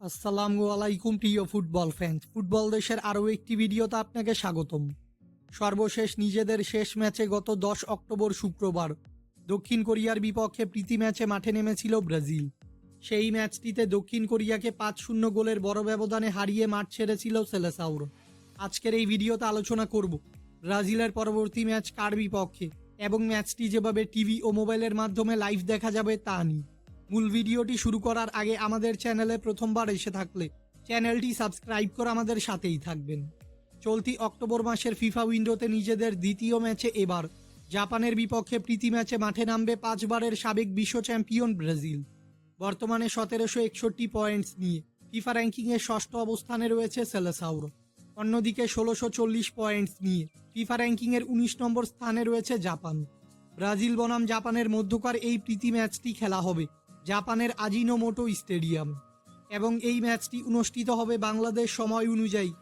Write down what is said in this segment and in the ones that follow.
আসসালামু আলাইকুম, প্রিয় ফুটবল ফ্যান্স ফুটবল দেশের আরও একটি ভিডিওতে আপনাকে স্বাগতম। সর্বশেষ নিজেদের শেষ ম্যাচে গত দশ অক্টোবর শুক্রবার, দক্ষিণ কোরিয়ার বিপক্ষে প্রীতি ম্যাচে মাঠে নেমেছিল ব্রাজিল। সেই ম্যাচটিতে দক্ষিণ কোরিয়াকে পাঁচ শূন্য গোলের বড় ব্যবধানে হারিয়ে মাঠ ছেড়েছিল সেলেসাউর। আজকের এই ভিডিওতে আলোচনা করব ব্রাজিলের পরবর্তী ম্যাচ কার বিপক্ষে এবং ম্যাচটি যেভাবে টিভি ও মোবাইলের মাধ্যমে লাইভ দেখা যাবে তা নিয়ে। মূল ভিডিওটি শুরু করার আগে আমাদের চ্যানেলে প্রথমবার এসে থাকলে চ্যানেলটি সাবস্ক্রাইব করে আমাদের সাথেই থাকবেন। চলতি অক্টোবর মাসের ফিফা উইন্ডোতে নিজেদের দ্বিতীয় ম্যাচে এবার জাপানের বিপক্ষে প্রীতি ম্যাচে মাঠে নামবে পাঁচবারের সাবেক বিশ্ব চ্যাম্পিয়ন ব্রাজিল। বর্তমানে সতেরোশো একষট্টি পয়েন্টস নিয়ে ফিফা র্যাঙ্কিংয়ে ষষ্ঠ অবস্থানে রয়েছে সেলেসাউরো। অন্যদিকে ষোলোশো চল্লিশ পয়েন্টস নিয়ে ফিফা র্যাঙ্কিংয়ের উনিশ নম্বর স্থানে রয়েছে জাপান। ব্রাজিল বনাম জাপানের মধ্যকার এই প্রীতি ম্যাচটি খেলা হবে জাপানের আজিনোমোটো স্টেডিয়াম এবং এই ম্যাচটি অনুষ্ঠিত হবে বাংলাদেশ সময় অনুযায়ী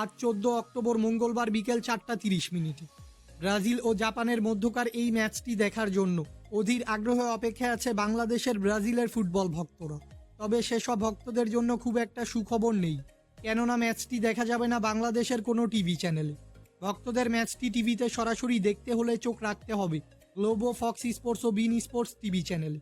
আজ চোদ্দ অক্টোবর মঙ্গলবার বিকেল চারটা তিরিশ মিনিটে। ব্রাজিল ও জাপানের মধ্যকার এই ম্যাচটি দেখার জন্য অধীর আগ্রহে অপেক্ষায় আছে বাংলাদেশের ব্রাজিলের ফুটবল ভক্তরা। তবে সেসব ভক্তদের জন্য খুব একটা সুখবর নেই। কেননা ম্যাচটি দেখা যাবে না বাংলাদেশের কোনো টিভি চ্যানেলে। ভক্তদের ম্যাচটি টিভিতে সরাসরি দেখতে হলে চোখ রাখতে হবে। গ্লোবো, ফক্স স্পোর্টস ও বিন স্পোর্টস টিভি চ্যানেলে।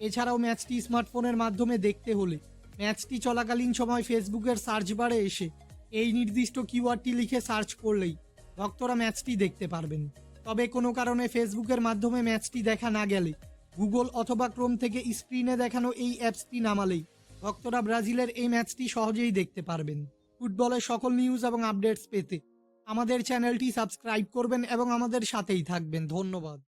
এছাড়াও ম্যাচটি স্মার্টফোনের মাধ্যমে দেখতে হলে। ম্যাচটি চলাকালীন সময় ফেসবুকের সার্চ বারে এসে এই নির্দিষ্ট কিওয়ার্ডটি লিখে সার্চ করলেই ভক্তরা ম্যাচটি দেখতে পারবেন। তবে কোনো কারণে ফেসবুকের মাধ্যমে ম্যাচটি দেখা না গেলে গুগল অথবা ক্রোম থেকে স্ক্রিনে দেখানো এই অ্যাপসটি নামালেই ভক্তরা ব্রাজিলের এই ম্যাচটি সহজেই দেখতে পারবেন। ফুটবলের সকল নিউজ এবং আপডেটস পেতে আমাদের চ্যানেলটি সাবস্ক্রাইব করবেন এবং আমাদের সাথেই থাকবেন। ধন্যবাদ।